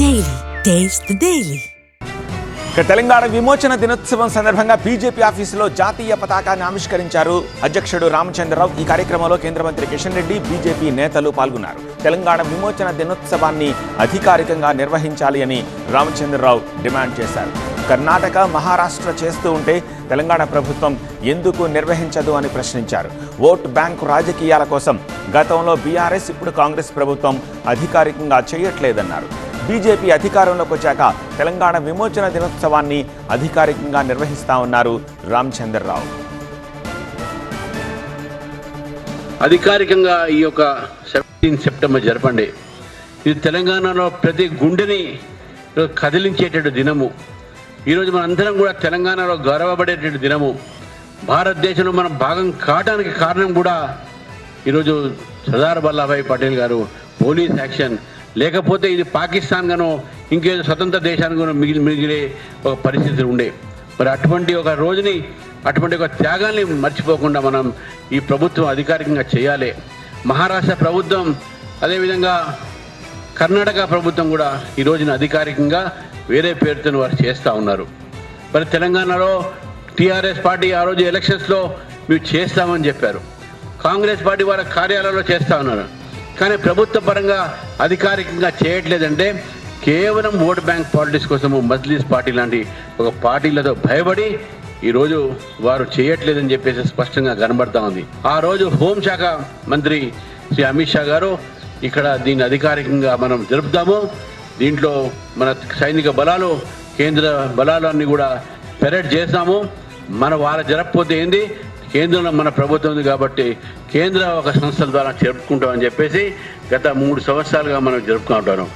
Daily taste the ఇక తెలంగాణ విమోచన దినోత్సవం సందర్భంగా బీజేపీ ఆఫీసులో జాతీయ పతాకాన్ని ఆవిష్కరించారు అధ్యక్షుడు రామచంద్రరావు. ఈ కార్యక్రమంలో కేంద్ర మంత్రి కిషన్ రెడ్డి బీజేపీ నేతలు పాల్గొన్నారు. తెలంగాణ విమోచన దినోత్సవాన్ని అధికారికంగా నిర్వహించాలి అని రామచంద్రరావు డిమాండ్ చేశారు. కర్ణాటక మహారాష్ట్ర చేస్తూ ఉంటే తెలంగాణ ప్రభుత్వం ఎందుకు నిర్వహించదు అని ప్రశ్నించారు. ఓటు బ్యాంకు రాజకీయాల కోసం గతంలో బీఆర్ఎస్ ఇప్పుడు కాంగ్రెస్ ప్రభుత్వం అధికారికంగా చేయట్లేదన్నారు. బీజేపీ అధికారంలోకి వచ్చాక తెలంగాణ విమోచన దినోత్సవాన్ని అధికారికంగా నిర్వహిస్తా ఉన్నారు రామచంద్రరావు. అధికారికంగా ఈ యొక్క సెవెంటీన్ సెప్టెంబర్ జరపండి. ఇది తెలంగాణలో ప్రతి గుండెని కదిలించేటటువంటి దినము. ఈరోజు మనందరం కూడా తెలంగాణలో గౌరవపడేటటువంటి దినము. భారతదేశంలో మనం భాగం కావడానికి కారణం కూడా ఈరోజు సర్దార్ వల్లభాయ్ పటేల్ గారు పోలీస్ యాక్షన్ లేకపోతే ఇది పాకిస్తాన్ గాను ఇంకేదో స్వతంత్ర దేశానికి మిగిలి మిగిలే ఒక పరిస్థితి ఉండే. మరి అటువంటి ఒక రోజుని అటువంటి ఒక త్యాగాన్ని మర్చిపోకుండా మనం ఈ ప్రభుత్వం అధికారికంగా చేయాలి. మహారాష్ట్ర ప్రభుత్వం అదేవిధంగా కర్ణాటక ప్రభుత్వం కూడా ఈ రోజున అధికారికంగా వేరే పేరుతో వారు చేస్తూ ఉన్నారు. మరి తెలంగాణలో టీఆర్ఎస్ పార్టీ ఆ రోజు ఎలక్షన్స్లో మేము చేస్తామని చెప్పారు. కాంగ్రెస్ పార్టీ వారి కార్యాలయంలో చేస్తూ ఉన్నారు. కానీ ప్రభుత్వ పరంగా అధికారికంగా చేయట్లేదంటే కేవలం ఓట్ బ్యాంక్ పాలిటిక్స్ కోసము మజ్లీస్ పార్టీ లాంటి ఒక పార్టీలతో భయపడి ఈరోజు వారు చేయట్లేదని చెప్పేసి స్పష్టంగా కనబడతా ఉంది. ఆ రోజు హోంశాఖ మంత్రి శ్రీ అమిత్ షా గారు ఇక్కడ దీన్ని అధికారికంగా మనం జరుపుతాము దీంట్లో మన సైనిక బలాలు కేంద్ర బలాలన్నీ కూడా పెరేడ్ చేస్తాము. మన వాళ్ళ జరగకపోతే ఏంది? కేంద్రంలో మన ప్రభుత్వం ఉంది కాబట్టి కేంద్ర ఒక సంస్థల ద్వారా జరుపుకుంటామని చెప్పేసి గత మూడు సంవత్సరాలుగా మనం జరుపుకుంటాను